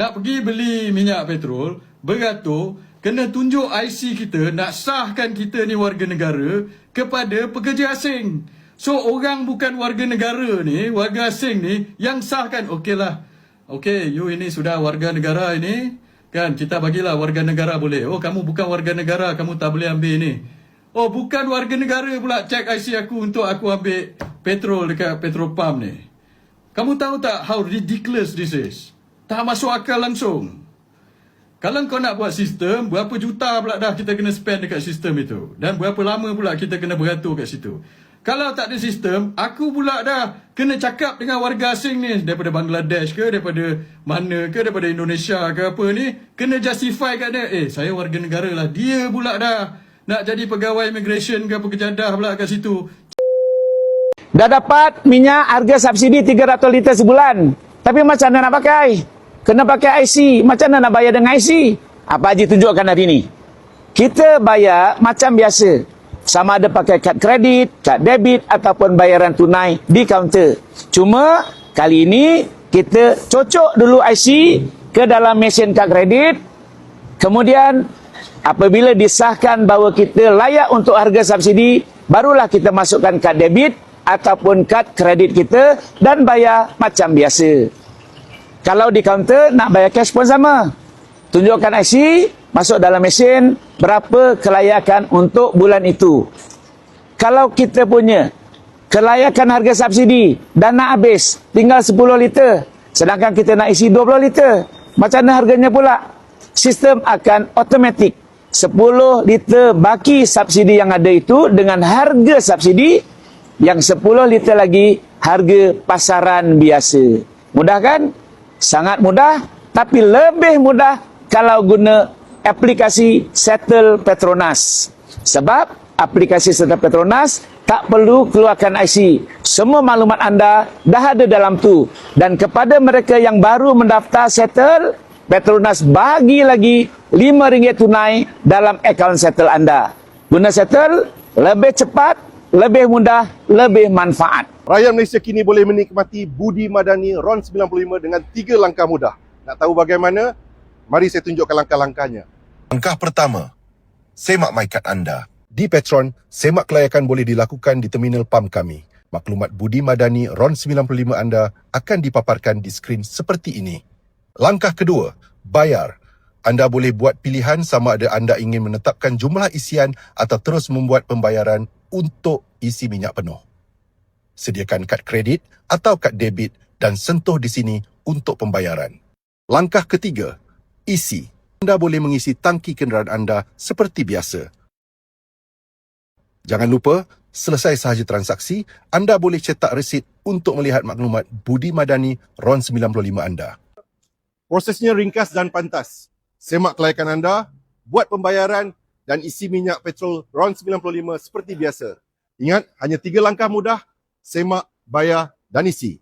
nak pergi beli minyak petrol, beratur, kena tunjuk IC kita, nak sahkan kita ni warga negara kepada pekerja asing. So orang bukan warga negara ni, warga asing ni yang sahkan okeylah. Okey, you ini sudah warga negara ini. Kan kita bagilah warga negara boleh. Oh kamu bukan warga negara, kamu tak boleh ambil ni. Oh bukan warga negara pula cek IC aku untuk aku ambil petrol dekat petrol pump ni. Kamu tahu tak how ridiculous this is? Tak masuk akal langsung. Kalau kau nak buat sistem, berapa juta pula dah kita kena spend dekat sistem itu. Dan berapa lama pula kita kena beratur kat situ. Kalau tak ada sistem, aku pula dah kena cakap dengan warga asing ni. Daripada Bangladesh ke, daripada mana ke, daripada Indonesia ke apa ni. Kena justify kat dia. Eh, saya warga negara lah. Dia pula dah nak jadi pegawai immigration ke apa kejadah pula kat situ. Dah dapat minyak harga subsidi 300 liter sebulan. Tapi macam mana nak pakai? Kena pakai IC. Macam mana nak bayar dengan IC? Apa Haji tunjukkan hari ini? Kita bayar macam biasa. Sama ada pakai kad kredit, kad debit ataupun bayaran tunai di kaunter. Cuma kali ini kita cocok dulu IC ke dalam mesin kad kredit. Kemudian apabila disahkan bahawa kita layak untuk harga subsidi, barulah kita masukkan kad debit ataupun kad kredit kita dan bayar macam biasa. Kalau di kaunter nak bayar cash pun sama. Tunjukkan IC, masuk dalam mesin, berapa kelayakan untuk bulan itu. Kalau kita punya kelayakan harga subsidi dan nak habis, tinggal 10 liter. Sedangkan kita nak isi 20 liter. Macam mana harganya pula? Sistem akan automatik. 10 liter baki subsidi yang ada itu dengan harga subsidi yang 10 liter lagi harga pasaran biasa. Mudah kan? Sangat mudah tapi lebih mudah kalau guna aplikasi Settle Petronas. Sebab aplikasi Settle Petronas tak perlu keluarkan IC. Semua maklumat anda dah ada dalam tu. Dan kepada mereka yang baru mendaftar Settle, Petronas bagi lagi RM5 tunai dalam akaun Settle anda. Guna Settle lebih cepat, lebih mudah, lebih manfaat. Rakyat Malaysia kini boleh menikmati Budi Madani RON 95 dengan tiga langkah mudah. Nak tahu bagaimana? Mari saya tunjukkan langkah-langkahnya. Langkah pertama, semak MyCard anda. Di Petron, semak kelayakan boleh dilakukan di terminal PAM kami. Maklumat Budi Madani RON 95 anda akan dipaparkan di skrin seperti ini. Langkah kedua, bayar. Anda boleh buat pilihan sama ada anda ingin menetapkan jumlah isian atau terus membuat pembayaran untuk isi minyak penuh. Sediakan kad kredit atau kad debit dan sentuh di sini untuk pembayaran. Langkah ketiga, isi. Anda boleh mengisi tangki kenderaan anda seperti biasa. Jangan lupa, selesai sahaja transaksi, anda boleh cetak resit untuk melihat maklumat Budi Madani RON 95 anda. Prosesnya ringkas dan pantas. Semak kelayakan anda, buat pembayaran dan isi minyak petrol RON 95 seperti biasa. Ingat, hanya tiga langkah mudah, semak, bayar dan isi.